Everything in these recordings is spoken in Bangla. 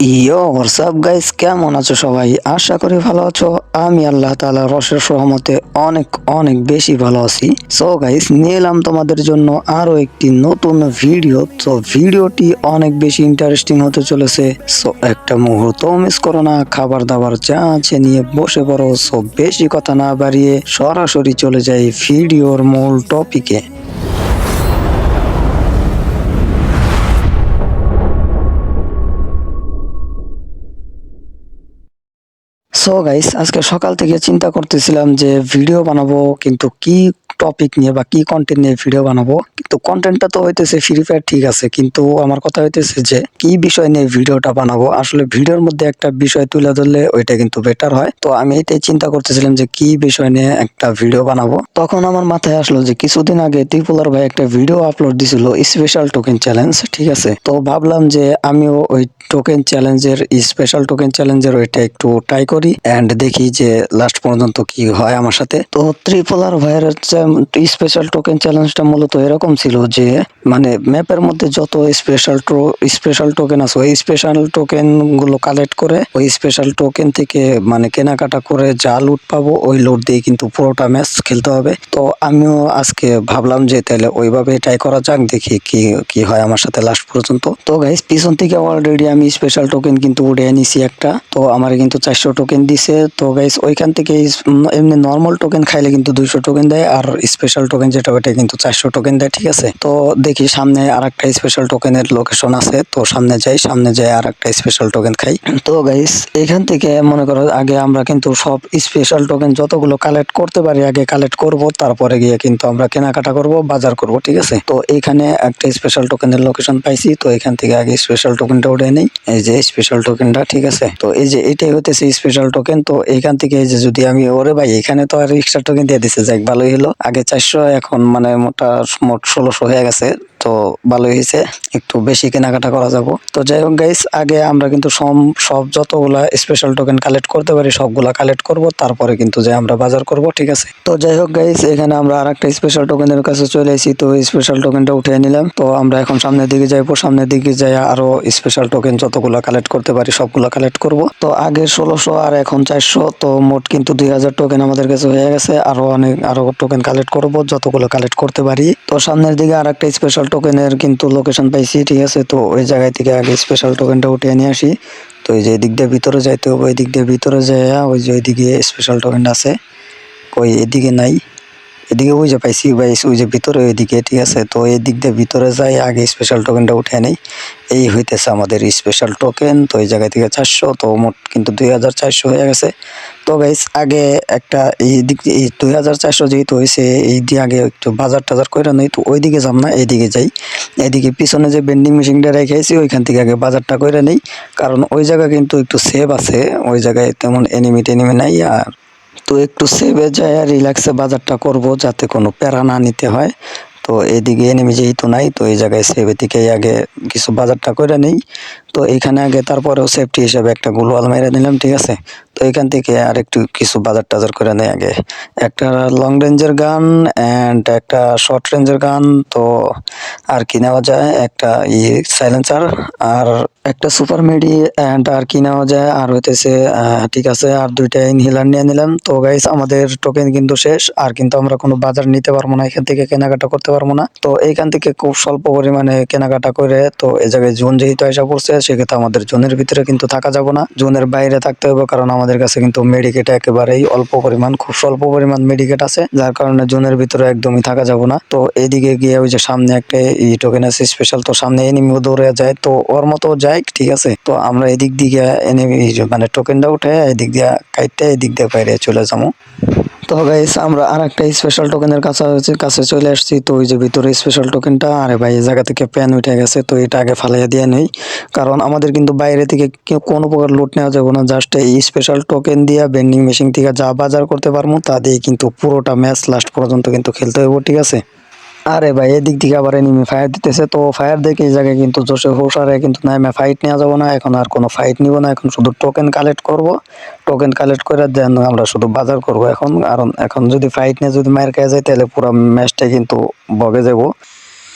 ইয়ো, হোয়াটসঅ্যাপ গাইস, কেমন আছো সবাই? আশা করি ভালো আছো। আমি আল্লাহ তাআলা রসের সহমতে অনেক অনেক বেশি ভালো আছি। সো গাইস নিয়ে এলাম তোমাদের জন্য আরও একটি নতুন ভিডিও। তো ভিডিওটি অনেক বেশি ইন্টারেস্টিং হতে চলেছে। সো একটা মুহূর্ত মিস করো না খাবার দাবার যা আছে নিয়ে বসে পড়ো। সো বেশি কথা না বাড়িয়ে সরাসরি চলে যাই ভিডিওর মূল টপিকে সো গাইস আজকে সকাল থেকে চিন্তা করতেছিলাম যে ভিডিও বানাবো কিন্তু কি টপিক নিয়ে বা কি কন্টেন্ট নিয়ে ভিডিও বানাবো, কিন্তু কন্টেন্টটা তো হইতেছে ফ্রি ফায়ার ঠিক আছে, কিন্তু আমার কথা হইতেছে যে কি বিষয় নিয়ে ভিডিওটা বানাবো? আসলে ভিডিওর মধ্যে একটা বিষয় তুলে ধরলে ওইটা কিন্তু বেটার হয়। তো আমি এটাই চিন্তা করতেছিলাম যে কি বিষয় নিয়ে একটা ভিডিও বানাবো। তখন আমার মাথায় আসলো যে কিছুদিন আগে ত্রিপুলার ভাই একটা ভিডিও আপলোড দিছিল স্পেশাল টোকেন চ্যালেঞ্জ ঠিক আছে? তো ভাবলাম যে আমিও ওই টোকেন চ্যালেঞ্জের স্পেশাল টোকেন চ্যালেঞ্জের ওইটা একটু ট্রাই করি এন্ড দেখি যে লাস্ট পর্যন্ত কি হয় আমার সাথে। তো ত্রিপোলার ভাইয়ের স্পেশাল টোকেন চ্যালেঞ্জটা মূলত এরকম ছিল যে মানে ম্যাপের মধ্যে যত স্পেশাল স্পেশাল টোকেন আছে, ওই স্পেশাল টোকেনগুলো কালেক্ট করে, ওই স্পেশাল টোকেন থেকে মানে কেনাকাটা করে যা লুট পাবো, ওই লুট দিয়ে কিন্তু পুরোটা ম্যাচ খেলতে হবে। তো আমিও আজকে ভাবলাম যে তাহলে ওইভাবে ট্রাই করা যাক, দেখি কি কি হয় আমার সাথে লাস্ট পর্যন্ত। তো গাইস পিছন থেকে অলরেডি আমি স্পেশাল টোকেন কিন্তু উড়িয়ে নিছি একটা। তো আমার কিন্তু চারশো টোকেন দিছে। তো গাইস ওইখান থেকে এমনি নর্মাল টোকেন খাইলে কিন্তু দুইশো টোকেন দেয়, আর স্পেশাল টোকেন যেটা ওইটা কিন্তু চারশো টোকেন দেয়, ঠিক আছে? তো দেখি সামনে আর একটা স্পেশাল টোকেনের লোকেশন আছে, তো সামনে যাই সামনে যাই আর একটা স্পেশাল টোকেন খাই। তো গাইস এখান থেকে মনে করো আগে আমরা কিন্তু সব স্পেশাল টোকেন যতগুলো কালেক্ট করতে পারি, আগে কালেক্ট করব, তারপরে গিয়ে কিন্তু আমরা কেনাকাটা করব, বাজার করব, ঠিক আছে? তো এখানে একটা স্পেশাল টোকেনের লোকেশন পাইছি, তো এখান থেকে আগে স্পেশাল টোকেনটা উঠে নেই। এই যে স্পেশাল টোকেনটা ঠিক আছে? তো এই যে এটাই হতেছে স্পেশাল টোকেন তো এখান থেকে এই যে যদি আমি, ওরে ভাই, এখানে তো আর এক্সট্রা টোকেন দিয়ে দিছে, যাক, ভালোই হলো। আগে চারশো এখন মানে মোটা মোট ষোলোশো হয়ে গেছে। তো ভালোই হয়েছে। একটু বেশি কেনাকাটা করা যাব। তো যাই হোক গাইস আগে আমরা কিন্তু সব সব যতগুলা স্পেশাল টোকেন কালেক্ট করতে পারি, সবগুলা কালেক্ট করব, তারপরে কিন্তু যে আমরা বাজার করব, ঠিক আছে? তো যাই হোক গাইস এখানে আমরা আর একটা স্পেশাল টোকেনের কাছে চলে এসেছি তো স্পেশাল টোকেনটা উঠিয়ে নিলাম। তো আমরা এখন সামনের দিকে যাইবো। সামনের দিকে যাই আরও স্পেশাল টোকেন যতগুলা কালেক্ট করতে পারি, সবগুলা কালেক্ট করব। তো আগে ষোলোশো আর এখন চারশো। তো মোট কিন্তু দুই হাজার টোকেন আমাদের কাছে হয়ে গেছে। আরও অনেক, আরও টোকেন কালেক্ট করব, যতগুলো কালেক্ট করতে পারি। তো সামনের দিকে আর একটা স্পেশাল টোকেনের কিন্তু লোকেশন পাইছি, ঠিক আছে? তো ওই জায়গায় থেকে আগে স্পেশাল টোকেনটা উঠিয়ে নিয়ে আসি। তো এই যে এদিক দিয়ে ভিতরে যাইতে হবে ওই দিক দিয়ে ভিতরে যাইয়া ওই যে ওইদিকে স্পেশাল টোকেনটা আছে। ওই এদিকে নাই। এদিকে ওই যে পাইছি ভাই, ওই যে ভিতরে ওইদিকে, ঠিক আছে? তো এই দিক দিয়ে ভিতরে যাই, আগে স্পেশাল টোকেনটা উঠে নেই। এই হইতেছে আমাদের স্পেশাল টোকেন তো এই জায়গা থেকে চারশো, তো মোট কিন্তু দুই হাজার চারশো হয়ে গেছে। তো গাইস আগে একটা এই দিক এই দুই হাজার চারশো যেহেতু হয়েছে এই দিয়ে আগে একটু বাজার টাজার করে নেই, তো ওই দিকে যাব না এইদিকে যাই। এদিকে পিছনে যে বেন্ডিং মেশিনটা রেখেছি ওইখান থেকে আগে বাজারটা করে নেই। কারণ ওই জায়গা কিন্তু একটু সেভ আছে, ওই জায়গায় তেমন এনিমি টেনিমি নাই, আর তো একটু সেভে যায় আর রিল্যাক্সে বাজারটা করব যাতে কোনো প্যারা না নিতে হয়। তো এদিকে এনিমি যেহেতু নাই, তো এই জায়গায় সেভে থেকে আগে কিছু বাজারটা করে নেই। তো এখানে আগে তারপরেও সেফটি হিসাবে একটা গোলওয়াল মেরে নিলাম, ঠিক আছে? তো এখান থেকে আর একটু কিছু বাজার টাজার করে নেই আগে। একটা লং রেঞ্জের গান অ্যান্ড একটা শর্ট রেঞ্জের গান, তো আর কি নেওয়া যায়? একটা ই সাইলেন্সার আর একটা সুপার মেডি অ্যান্ড আর কি নেওয়া যায়? আর হইতেছে ঠিক আছে, আর দুইটা ইনহেলার নিয়ে নিলাম। তো গাইস আমাদের টোকেন কিন্তু শেষ, আর কিন্তু আমরা কোনো বাজার নিতে পারব না এখান থেকে কেনাকাটা করতে পারব। না। তো এইখান থেকে খুব স্বল্প পরিমাণে কেনাকাটা করে তো এই জায়গায় জোন যেহেতু আসা পড়ছে, সেক্ষেত্রে আমাদের জোনের ভিতরে কিন্তু থাকা যাব না। জোনের বাইরে থাকতে হবে কারণ আমাদের কাছে কিন্তু মেডিকেট একেবারেই অল্প পরিমাণ, খুব স্বল্প পরিমাণ মেডিকেট আছে, যার কারণে জোনের ভিতরে একদমই থাকা যাব না। তো এদিকে গিয়ে ওই যে সামনে একটা ই টোকেন আছে স্পেশাল তো সামনে এনিমিও দৌড়ে যায়। তো ওর মতো যায়, ঠিক আছে? তো আমরা এদিক দিকে এনিমি মানে টোকেনটা উঠে, এদিক দিয়ে কাইটটা এদিক দিয়ে বাইরে চলে যাব। তো গাইস আমরা আর একটা স্পেশাল টোকেনের কাছে কাছে চলে আসছি। তো ওই যে ভিতরে স্পেশাল টোকেনটা আরে ভাই, এই জায়গা থেকে প্যান উঠে গেছে, তো এটা আগে ফালাইয়া দিয়ে নেই। কারণ আমাদের কিন্তু বাইরে থেকে কোনো প্রকার লুট নেওয়া যাবে না জাস্ট এই স্পেশাল টোকেন দিয়ে ভেন্ডিং মেশিন থেকে যা বাজার করতে পারব, তা দিয়ে কিন্তু পুরোটা ম্যাচ লাস্ট পর্যন্ত কিন্তু খেলতে হবে ঠিক আছে? আরে ভাই, এদিক থেকে আবার এনিমি ফায়ার দিতেছে। তো ফায়ার দেখে এই জায়গায় কিন্তু জোশে হোসারে কিন্তু নামে ফাইট নেওয়া যাব না। এখন আর কোনো ফাইট নিব না। এখন শুধু টোকেন কালেক্ট করব। টোকেন কালেক্ট করে দেন আমরা শুধু বাজার করব এখন। কারণ এখন যদি ফাইট নিয়ে যদি মায়ের খেয়ে যায়, তাহলে পুরো ম্যাচটা কিন্তু বগে যাব।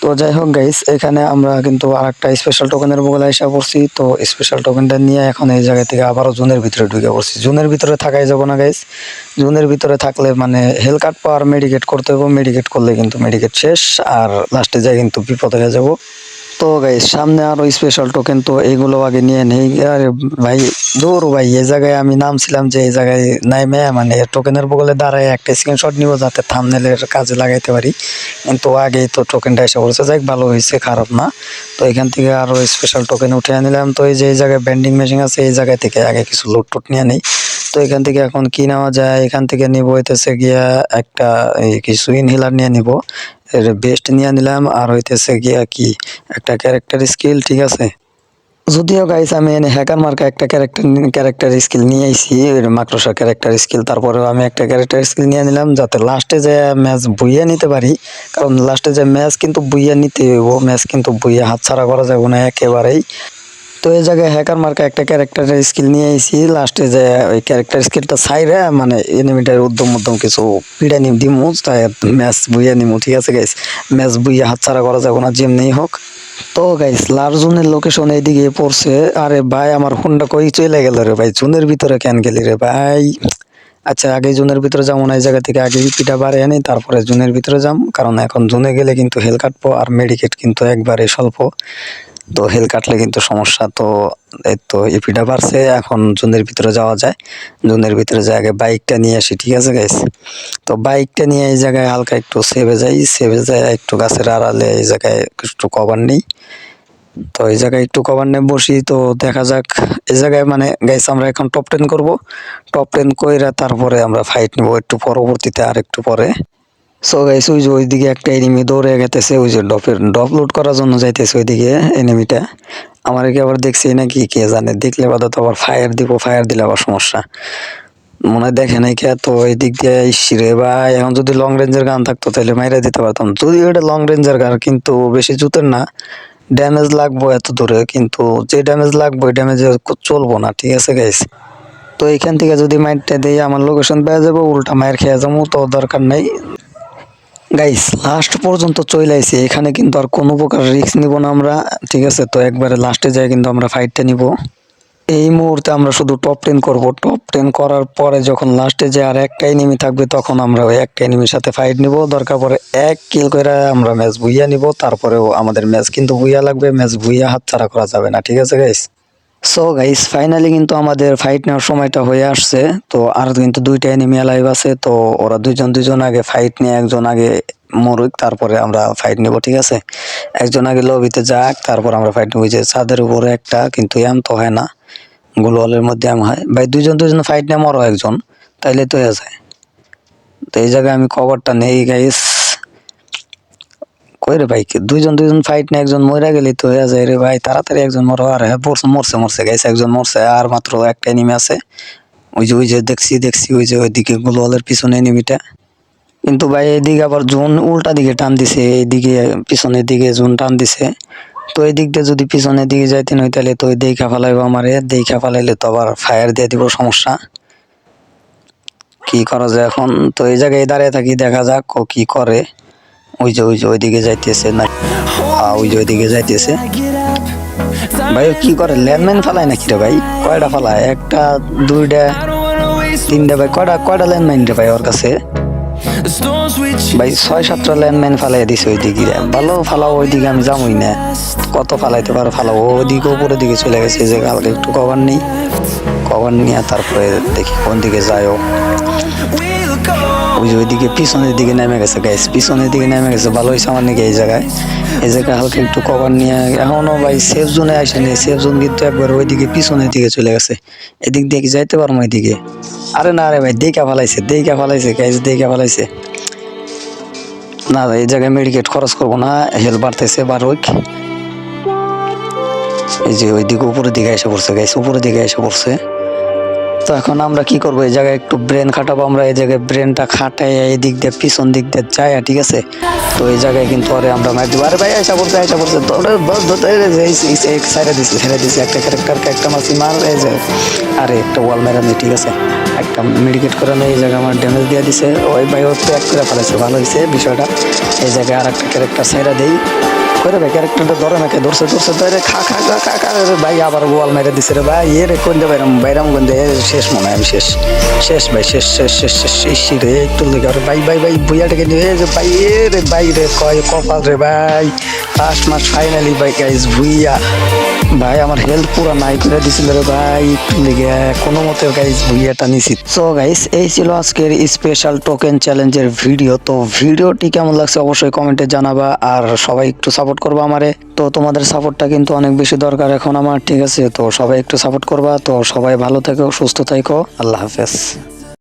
তো যাই হোক গাইস এখানে আমরা কিন্তু আর একটা স্পেশাল টোকেনের বগলা এসে পড়ছি। তো স্পেশাল টোকেনটা নিয়ে এখন এই জায়গা থেকে আবারও জুনের ভিতরে ঢুকে পড়ছি। জুনের ভিতরে থাকাই যাব না গাইস জুনের ভিতরে থাকলে মানে হেল কাট পাওয়ার মেডিকেট করতে হবে মেডিকেট করলে কিন্তু মেডিকেট শেষ। আর লাস্টে যাই কিন্তু বিপদ হয়ে যাব। তো গাইস সামনে আরও স্পেশাল টোকেন তো এইগুলো আগে নিয়ে নেই। আরে ভাই, দূর ভাই, এই জায়গায় আমি নামছিলাম যে এই জায়গায় নাইমে মানে টোকেনের বগলে দাঁড়ায় একটা স্ক্রিনশট নিব যাতে থামনেলের কাজে লাগাইতে পারি। কিন্তু আগেই তো টোকেনটা এসে পড়ছে যাই ভালো হয়েছে খারাপ না। তো এখান থেকে আরও স্পেশাল টোকেন উঠে নিলাম। তো এই যে এই জায়গায় ব্যান্ডিং মেশিন আছে, এই জায়গা থেকে আগে কিছু লুট টুট নিয়ে নেই। তো এখান থেকে এখন কি নেওয়া যায়? এখান থেকে নিব হইতেছে গিয়া একটা কিছু ইনহেলার নিয়ে নিব। এর বেস্ট নিয়ে নিলাম। আর হইতেছে গিয়া কি? একটা ক্যারেক্টার স্কিল ঠিক আছে? যদিও গাইস আমি এনে হ্যাকার মার্কা একটা ক্যারেক্টার ক্যারেক্টার স্কিল নিয়ে আইছি মাকড়সা ক্যারেক্টার স্কিল তারপরেও আমি একটা ক্যারেক্টার স্কিল নিয়ে নিলাম, যাতে লাস্টে যে ম্যাচ বইয়ে নিতে পারি। কারণ লাস্টে যে ম্যাচ কিন্তু বুইয়া নিতে হইব ম্যাচ কিন্তু বইয়ে হাতছাড়া করা যাবে না একেবারেই। তো এই জায়গায় হ্যাকার মার্কা একটা ক্যারেক্টারের স্কিল নিয়ে আইছি। লাস্টে যে ওই ক্যারেক্টার স্কিলটা সাইরে মানে এনিমিটার উদ্যম উদ্যম কিছু পিড়া নিম দিমু, তাই ম্যাচ বুইয়া নিমু, ঠিক আছে গাইস ম্যাচ বুইয়া হাতছাড়া করা যাবে না, যেমনি হোক। তো গাইস লার জোনের লোকেশন এইদিকে পড়ছে। আরে ভাই, আমার ফোনটা কই চলে গেল রে ভাই? জুনের ভিতরে কেন গেলি রে ভাই? আচ্ছা আগে জুনের ভিতরে যাব না, এই জায়গা থেকে আগে পিটা বাড়ে আনি, তারপরে জুনের ভিতরে যাম। কারণ এখন জুনে গেলে কিন্তু হেল কাটবো আর মেডিকেট কিন্তু একবারে স্বল্প। তো হেল কাটলে কিন্তু সমস্যা। তো এই তো এপিটা বাড়ছে, এখন জুনের ভিতরে যাওয়া যায়। জুনের ভিতরে যাই আগে বাইকটা নিয়ে আসি, ঠিক আছে গাইস তো বাইকটা নিয়ে এই জায়গায় হালকা একটু সেভে যাই সেভে যায় একটু গাছের আড়ালে এই জায়গায় একটু কভার নেই। তো এই জায়গায় একটু কভার নিয়ে বসি, তো দেখা যাক। এই জায়গায় মানে গাইস আমরা এখন টপ টেন করব। টপ টেন কইরা তারপরে আমরা ফাইট নিব একটু পরবর্তীতে আর একটু পরে। সো গাইস ওই যে ওইদিকে একটা এনিমি দৌড়ে গেতেছে, ওই যে ডপের, ডপ লোড করার জন্য যাইতেছে ওইদিকে এনিমিটা আমার কি আবার দেখছি নাকি, কে জানে, দেখলে বাদা তো আবার ফায়ার দিব ফায়ার দিলে আবার সমস্যা। মনে হয় দেখে নাই কে তো এই দিক দিয়ে ইসিরে ভাই, এখন যদি লং রেঞ্জের গান থাকতো তাহলে মাইরা দিতে পারতাম। যদি ওটা লং রেঞ্জের গান, কিন্তু বেশি জুতের না। ড্যামেজ লাগবো এত দূরে, কিন্তু যে ড্যামেজ লাগবে ওই ড্যামেজে চলবো না, ঠিক আছে গাইস তো এইখান থেকে যদি মাইরটা দিই, আমার লোকেশন পেয়ে যাব, উল্টা মায়ের খেয়ে যাব, তো দরকার নাই। গাইস লাস্ট পর্যন্ত চলে আইছি। এখানে কিন্তু আর কোনো প্রকার রিস্ক নিব না আমরা, ঠিক আছে? তো একবারে লাস্টে যাই কিন্তু আমরা ফাইটটা নিব। এই মুহূর্তে আমরা শুধু টপ টেন করব। টপ টেন করার পরে যখন লাস্টে যে আর একটা এনিমি থাকবে, তখন আমরা ওই একটা এনিমির সাথে ফাইট নিব। দরকার পরে এক কিল করে আমরা ম্যাচ বুইয়া নিব। তারপরেও আমাদের ম্যাচ কিন্তু বুইয়া লাগবে। ম্যাচ বুইয়া হাতছাড়া করা যাবে না। ঠিক আছে গাইস সো গাইস ফাইনালি কিন্তু আমাদের ফাইট নেওয়ার সময়টা হয়ে আসছে। তো আর কিন্তু দুইটা এনিমি লাইভ আছে। তো ওরা দুইজন দুইজন আগে ফাইট নিয়ে, একজন আগে মরুক, তারপরে আমরা ফাইট নেব, ঠিক আছে? একজন আগে লবিতে যাক, তারপর আমরা ফাইট নেব। যে ছাদের উপরে একটা, কিন্তু এম তো হয় না। গোলওয়ালের মধ্যে এম হয়। ভাই, দুইজন দুইজন ফাইট নিয়ে মরো একজন, তাইলে তো হয়ে যায়। তো এই জায়গায় আমি খবরটা নেই গাইস কই রে ভাই, দুইজন দুইজন ফাইট না একজন মরে গেলি তো হয়ে যায় রে ভাই, তাড়াতাড়ি একজন মরো, আর হ্যাঁ মরছে মরছে, গাইছে, একজন মরছে, আর মাত্র একটা এনিমি আছে। ওই যে ওই যে দেখছি দেখছি, ওই যে ওইদিকে গোলওয়ালের পিছনে এনিমিটা কিন্তু ভাই এইদিকে আবার জোন উল্টা দিকে টান দিছে, এইদিকে পিছনের দিকে জোন টান দিছে। তো এই দিক দিয়ে যদি পিছনের দিকে যাইতেন হই তাহলে তো ওই দেখা ফেলাইবো আমারে, দেখা ফেলাইলে তো আবার ফায়ার দিয়ে দিব, সমস্যা। কি করা যায় এখন? তো এই জায়গায় দাঁড়িয়ে থাকি, দেখা যাক ও কি করে। ওই যে ওই যে, ওইদিকে যাইতেছে না ওই যে ওইদিকে যাইতেছে। ভাই কি করে? ল্যান্ডমাইন ফালায় নাকি রে ভাই? কয়টা ফালায়? একটা, দুইটা, তিনটা ভাই? কয়টা কয়টা ল্যান্ডমাইন রে ভাই ওর কাছে? ভাই, ছয়, সাতটা ল্যান্ডমাইন ফালাই দিছে ওই দিকে ভালো ফালাও ওই দিকে আমি যাবই না। কত ফালাইতে পারো ফালাও? ওইদিকে উপরের দিকে চলে গেছে, যে কালকে একটু কভার নেই। কভার নিয়ে তারপরে দেখি কোন দিকে যায় ও ওইদিকে পিছনের দিকে নেমে গেছে গাইস পিছনের দিকে নেমে গেছে, ভালো হয়েছে আমার নাকি এই জায়গায়। এই জায়গায় হালকা একটু কভার নিয়ে এখনও, ভাই সেফ জোনে আসেনি সেফ জোন কিন্তু একবার ওইদিকে পিছনের দিকে চলে গেছে। এদিক দিয়ে যাইতে পারব এদিকে? আরে না রে ভাই, দেখা ফালাইছে দেখা ফালাইছে গাইস দেখা ফালাইছে। না এই জায়গায় মেডিকেট খরচ করব না হেল বাড়তেছে বারোইক এই যে ওই দিকে উপরের দিকে এসে পড়ছে গাইস উপরের দিকে এসে পড়ছে। তো এখন আমরা কি করব? এই জায়গায় একটু ব্রেন খাটাবো আমরা, এই জায়গায় ব্রেনটা খাটাই এই দিক দিয়ে, পিছন দিক দিয়ে যায়, ঠিক আছে? তো এই জায়গায় কিন্তু আরে আমরা মার দিব। আরে ভাই, আইসা পড়ছে আইসা পড়ছে। ওরে সাইডে দিছি সাইডে দিছি। একটা ক্যারেক্টারকে একটা মাসি মার, এই যে, আরে, একটা ওয়াল মেরা নেই ঠিক আছে? একটা মেডিকেট করে নেই এই জায়গায় আমার ড্যামেজ দিয়ে দিছে। ওই ভাই ও প্যাক করে ফেলেছে, ভালো হয়েছে বিষয়টা। এই জায়গায় আর একটা ক্যারেক্টার সাইডে দেই। করে ভাই, ক্যারেক্টারটা ধরে নাকি ধরছে ধরছে ধরে খা খা খা খা খা রে ভাই, আবার গোয়াল মেরে দিছে রে ভাই। এ রে দে বাইরাম বাইরাম গন্ধে শেষ মনে আমি শেষ। শেষ ভাই, শেষ শেষ শেষ শেষ শেষ রে, একটু লেগে। আরে ভাই ভাই ভাই বুয়াটাকে নিয়ে যে ভাই, এ রে ভাই, রে, কয় কপাল রে ভাই। লাস্ট মাস ফাইনালি ভাই গাইস ভুইয়া। ভাই, আমার হেলথ পুরা নাই করে দিছিল রে ভাই। লেগে কোনো মতে গাইস ভুইয়াটা নিছি। সো গাইস এই ছিল আজকের স্পেশাল টোকেন চ্যালেঞ্জের ভিডিও তো ভিডিওটি কেমন লাগছে অবশ্যই কমেন্টে জানাবা আর সবাই একটু সাপোর্ট করবা আমারে। তো তোমাদের সাপোর্টটা কিন্তু অনেক বেশি দরকার এখন আমার, ঠিক আছে? তো সবাই একটু সাপোর্ট করবা। তো সবাই ভালো থেকো, সুস্থ থেকো। আল্লাহ হাফেজ।